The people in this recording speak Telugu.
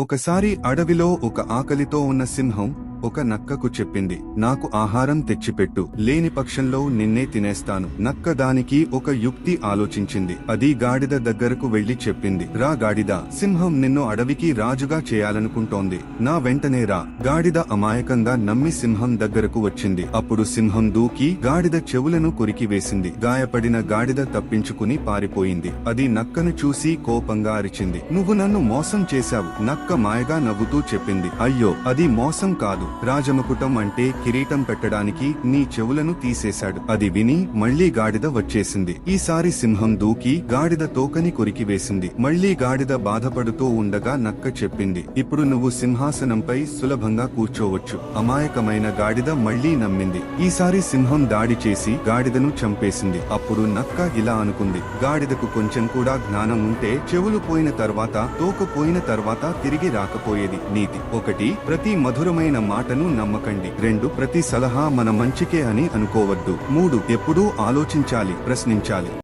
ఒకసారి అడవిలో ఒక ఆకలితో ఉన్న సింహం ఒక నక్కకు చెప్పింది నాకు ఆహారం తెచ్చిపెట్టు లేని పక్షంలో నిన్నే తినేస్తాను. నక్క దానికి ఒక యుక్తి ఆలోచించింది అది గాడిద దగ్గరకు వెళ్ళి చెప్పింది రా గాడిద సింహం నిన్ను అడవికి రాజుగా చేయాలనుకుంటోంది నా వెంటనే రా. గాడిద అమాయకంగా నమ్మి సింహం దగ్గరకు వచ్చింది అప్పుడు సింహం దూకి గాడిద చెవులను కొరికి వేసింది గాయపడిన గాడిద తప్పించుకుని పారిపోయింది అది నక్కను చూసి కోపంగా అరిచింది నువ్వు నన్ను మోసం చేశావు. నక్క మాయగా నవ్వుతూ చెప్పింది అయ్యో అది మోసం కాదు రాజముకుటం అంటే కిరీటం పెట్టడానికి నీ చెవులను తీసేశాడు. అది విని మళ్ళీ గాడిద వచ్చేసింది. ఈసారి సింహం దూకి గాడిద తోకని కొరికి వేసింది. మళ్ళీ గాడిద బాధపడుతూ ఉండగా నక్క చెప్పింది. ఇప్పుడు నువ్వు సింహాసనంపై సులభంగా కూర్చోవచ్చు. అమాయకమైన గాడిద మళ్ళీ నమ్మింది. ఈసారి సింహం దాడి చేసి గాడిదను చంపేసింది. అప్పుడు నక్క ఇలా అనుకుంది. గాడిదకు కొంచెం కూడా జ్ఞానం ఉంటే చెవులు పోయిన తర్వాత తోక పోయిన తర్వాత తిరిగి రాకపోయేది. నీతి ఒకటి ప్రతి మధురమైన మాటను నమ్మకండి. రెండు ప్రతి సలహా మన మంచికే అని అనుకోవద్దు. మూడు ఎప్పుడూ ఆలోచించాలి ప్రశ్నించాలి.